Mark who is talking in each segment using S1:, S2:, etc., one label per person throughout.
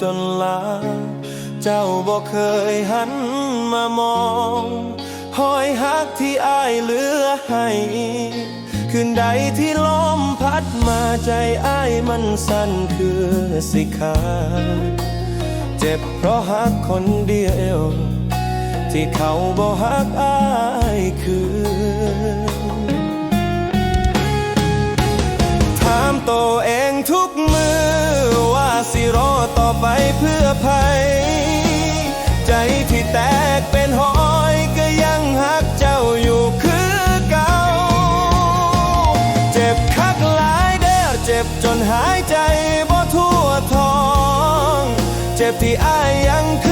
S1: จนลา เจ้าบอกเคยหันมามองหอยหักที่อายเหลือให้คืนใดที่ลมพัดมาใจอายมันสั่นคือสิขาเจ็บเพราะหักคนเดียว ที่เขาบอกหักอายคือถามตัวเองทุกมือว่าสิรอต่อ ไปเพื่อภัย ใจที่แตกเป็นหอยก็ยังหักเจ้าอยู่คือเก่า เจ็บคักหลายเด้อเจ็บจนหายใจบ่ทั่วท้อง เจ็บที่อายยังคือ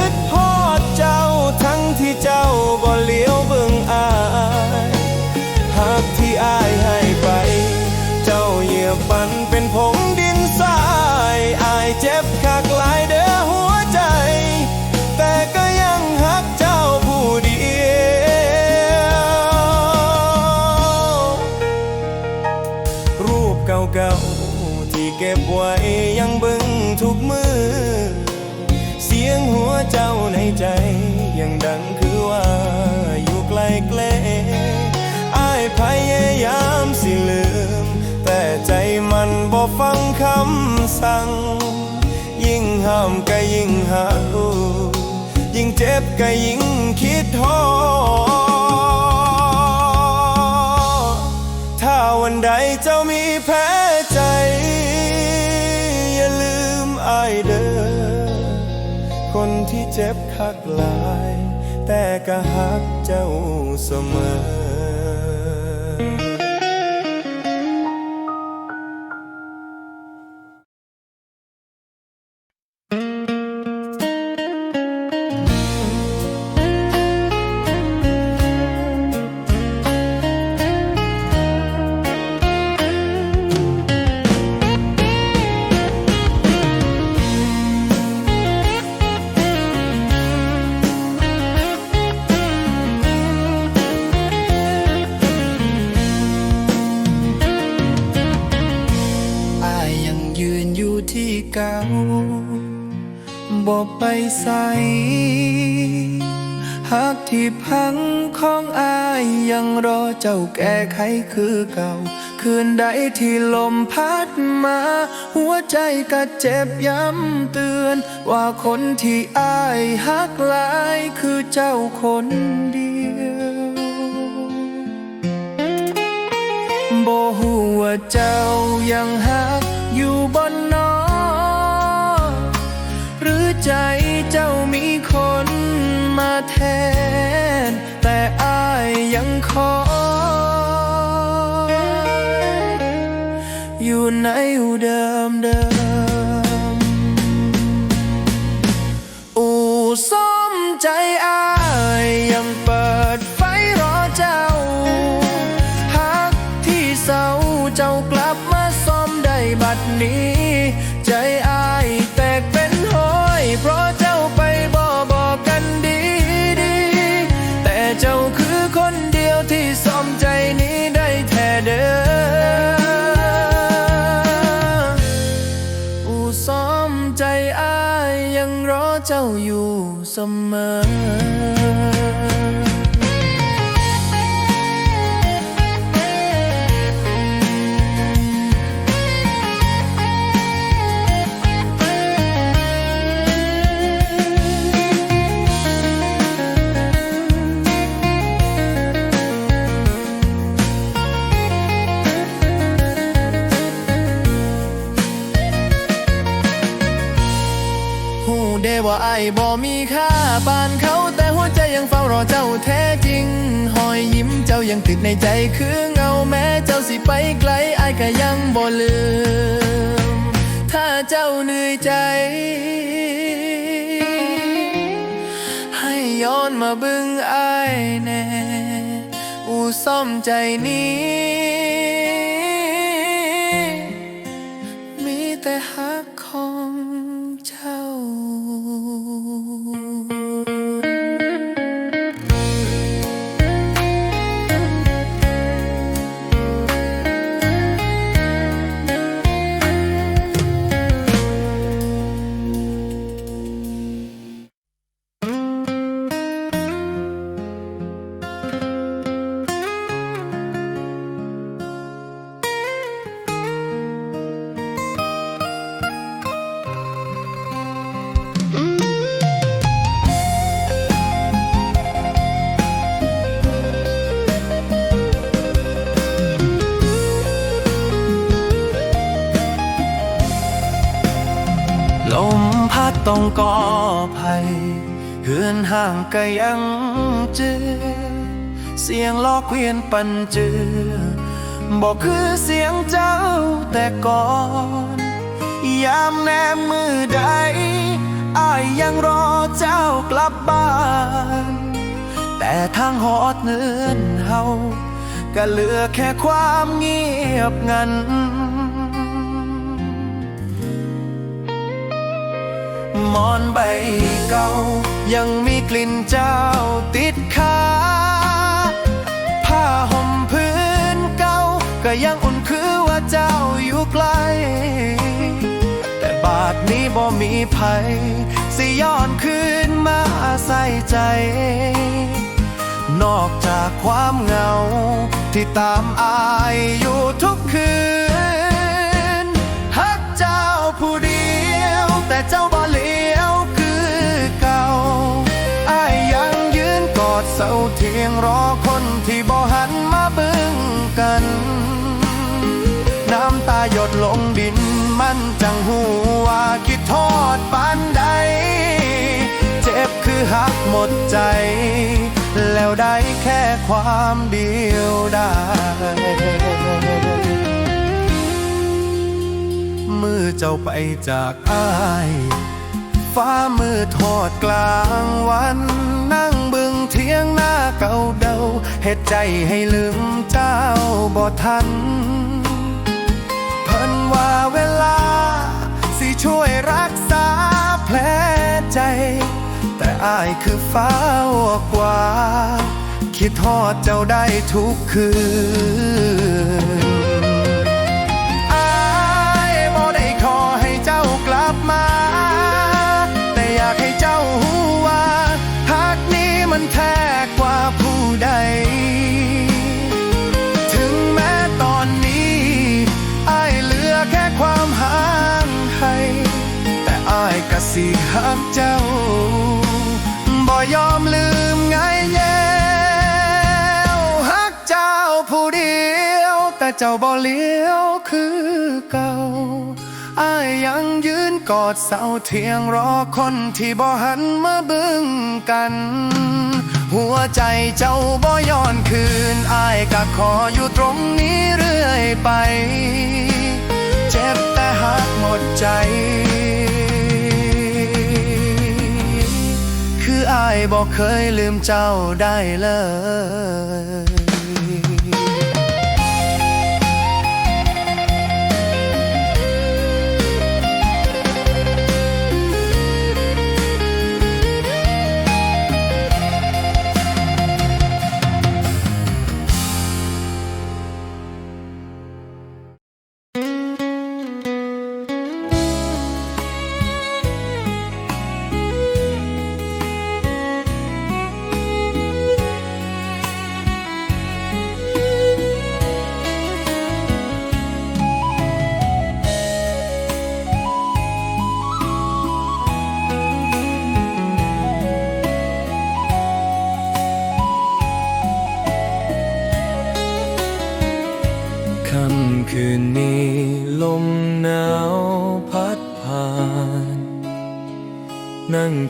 S1: บไว้ยังบึงทุกมือ เสียงหัวเจ้าในใจ ยังดังคือว่าอยู่ไกลเกลอายพยายามสิลืม แต่ใจมันบ่ฟังคำสั่ง ยิ่งห้ามก็ยิ่งหักยิ่งเจ็บก็ยิ่งคิดท้อ คักหลาย แต่ก็หักเจ้าเสมอ
S2: เจ้าแก้ไขคือเก่า คืนใดที่ลมพัดมา หัวใจก็เจ็บย้ำเตือน ว่าคนที่อายหักหลายคือเจ้าคนเดียวบ่ฮู้ว่าเจ้ายังหักอยู่บนนอหรือใจเจ้ามีคนมาแทน แต่อายยังคอ อยู่ในอูเดิมเดิม เจ้าอยู่เสมอ หูได้ว่าไอ้บ่มีค่าปานเขาแต่หัวใจยังเฝ้ารอเจ้าแท้จริง หอยยิ้มเจ้ายังติดในใจคือเงาแม้เจ้าสิไปไกลไอ้ก็ยังบ่ลืม ถ้าเจ้าเหนื่อยใจ ให้ย้อนมาบึงไอ้แน่อูซ่อมใจนี้ กอภัยเฮือนห่างก็ยังเจอ เสียงล้อเกวียนปันเจือบอกคือเสียงเจ้าแต่ก่อนยามแนมมือใดอายยังรอเจ้ากลับบ้าน แต่ทางหอดเนินเฮาก็เหลือแค่ความเงียบงัน มอนใบเก่า ยังมีกลิ่นเจ้าติดขาผ้าห่มพื้นเก่า ก็ยังอุ่นคือว่าเจ้าอยู่ไกล แต่บาดนี้บ่มีภัย สิย้อนคืนมาใส่ใจ นอกจากความเหงา ที่ตามอายอยู่ทุกคืน ฮักเจ้าผู้เดียว แต่เจ้าบ่เลี เพียงรอคนที่บ่หันมาบิ่งกัน น้ำตาหยดลงดินมันจังหูว่าคิดทอดปานใด เจ็บคือหักหมดใจ แล้วได้แค่ความเดียวได้มือเจ้าไปจากอ้าย ฟ้ามืดทอดกลางวัน เที่ยงหน้าเก่าเดาเหตุใจให้ลืมเจ้าบ่ทัน เพิ่นว่าเวลา สิช่วยรักษาแผลใจ แต่อายคือฟ้ากว่า คิดทอดเจ้าได้ทุกคืน เจ้าบ่เลี้ยวคือเก่าอายยังยืนกอดเสาเทียงรอคนที่บ่หันมาเบึ้งกัน หัวใจเจ้าบ่ย้อนคืนอายก็ขออยู่ตรงนี้เรื่อยไป เจ็บแต่หักหมดใจ คืออายบอกเคยลืมเจ้าได้เลย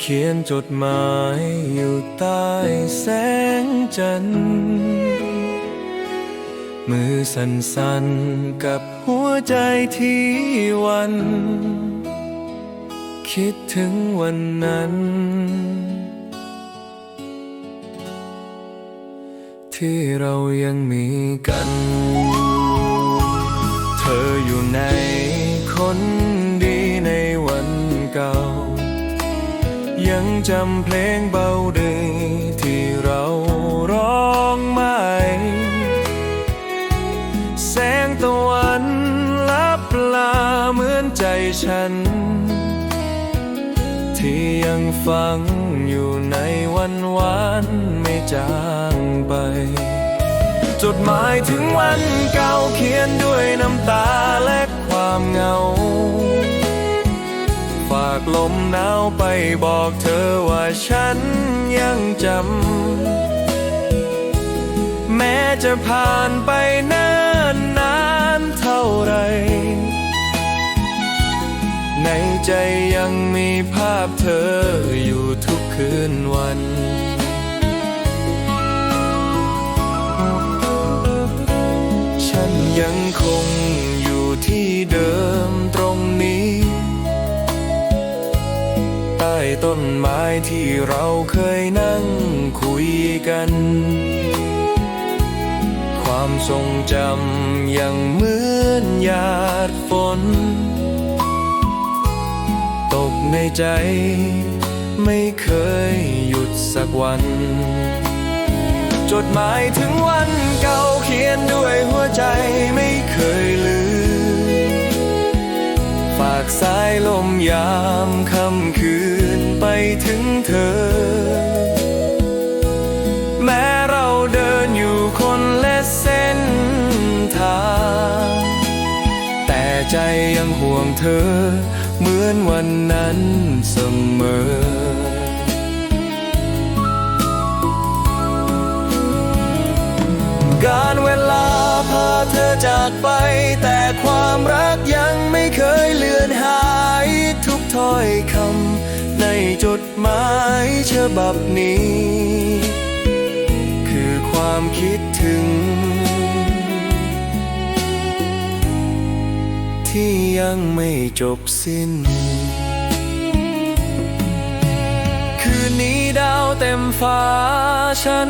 S2: เขียนจดหมายอยู่ใต้แสงจันทร์มือสั่นๆกับหัวใจที่วัน คิดถึงวันนั้น ที่เรายังมีกัน เธออยู่ในคน จำเพลงเบาดีที่เราร้องไหม แสงตะวันลับลาเหมือนใจฉัน ที่ยังฝังอยู่ในวันวานไม่จางไป จดหมายถึงวันเก่าเขียนด้วยน้ำตาและความเหงาากลมหนาวไปบอกเธอว่าฉันยังจำ แม้จะผ่านไปนานนานเท่าไร ใน
S1: ใจยังมีภาพเธออยู่ทุกคืนวันฉันยังคง ต้นไม้ที่เราเคยนั่งคุยกัน ความทรงจำยังเหมือนหยาดฝน ตกในใจไม่เคยหยุดสักวัน จดหมายถึงวันเก่าเขียนด้วยหัวใจไม่เคยลืม ฝากสายลมยามค่ ถึงเธอ แม้เราเดินอยู่คนละเส้นทาง แต่ใจยังห่วงเธอ เหมือนวันนั้นเสมอการเวลาพาเธอจากไป แต่ความรักยังไม่เคยเลือนหายทุกถ้อยคำ จดหมายฉบับนี้ คือความคิดถึง ที่ยังไม่จบสิ้น คืนนี้ดาวเต็มฟ้า ฉัน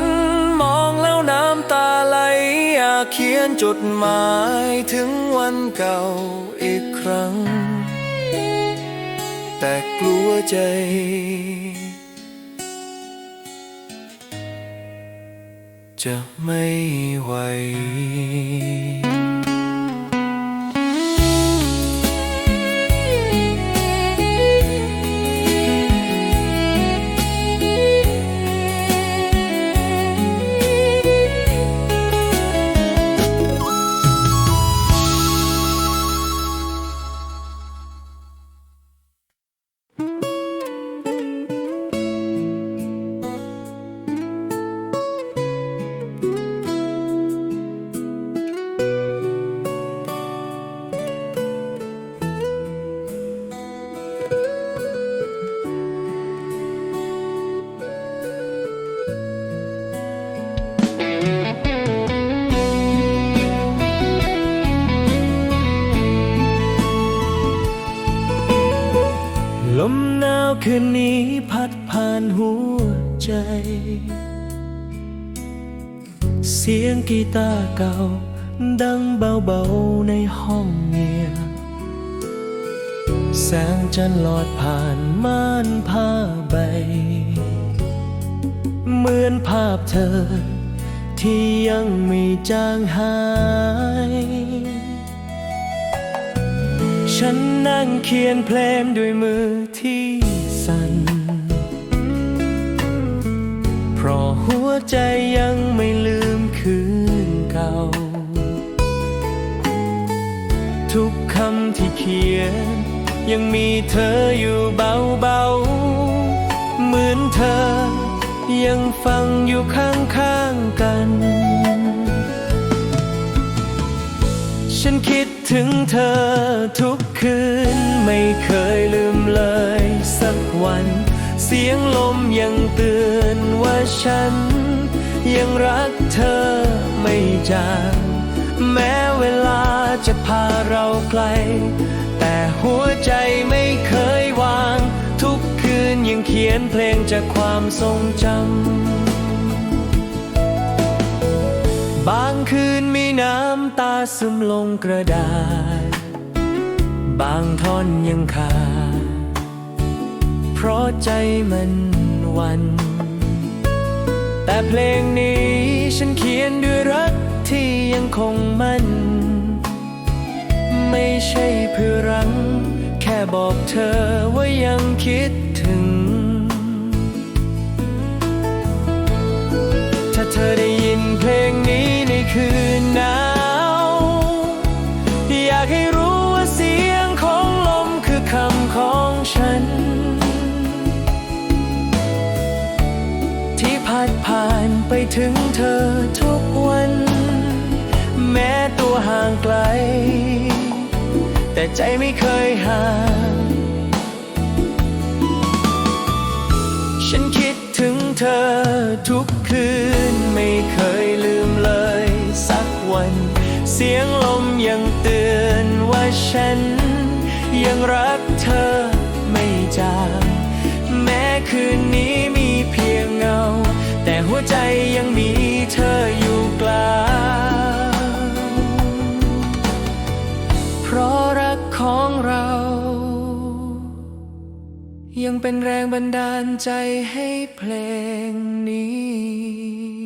S1: มองแล้วน้ำตาไหลอยากเขียนจดหมายถึงวันเก่าอีกครั้ง แต่กลัวใจ จะไม่ไหว ลมหนาวคืนนี้พัดผ่านหัวใจ เสียงกีตาร์เก่า ดังเบาๆในห้องเงียบแสงจันทร์ลอดผ่านม่านผ้าใบ เหมือนภาพเธอที่ยังไม่จางหาย ฉันนั่งเขียนเพลงด้วยมือที่สั่น เพราะหัวใจยังไม่ลืมคืนเก่า ทุกคำที่เขียน ยังมีเธออยู่เบาๆ เหมือนเธอ ยังฟังอยู่ข้างๆกันฉันคิดถึงเธอทุก คืนไม่เคยลืมเลยสักวัน เสียงลมยังเตือนว่าฉัน ยังรักเธอไม่จางแม้เวลาจะพาเราไกล แต่หัวใจไม่เคยวาง ทุกคืนยังเขียนเพลงจากความทรงจำบางคืนมีน้ำตาซึมลงกระดาษ บางท่อนยังขาดเพราะใจมันวัน แต่เพลงนี้ฉันเขียนด้วยรักที่ยังคงมันไม่ใช่เพื่อรัง แค่บอกเธอว่ายังคิดถึง ถ้าเธอได้ยินเพลงนี้ในคืน ผ่านไปถึงเธอทุกวัน แม้ตัวห่างไกล แต่ใจไม่เคยห่าง ฉันคิดถึงเธอทุกคืนไม่เคยลืมเลยสักวัน เสียงลมยังเตือนว่าฉัน ยังรักเธอไม่จางแม้คืนนี้ เป็นแรงบันดาลใจให้เพลงนี้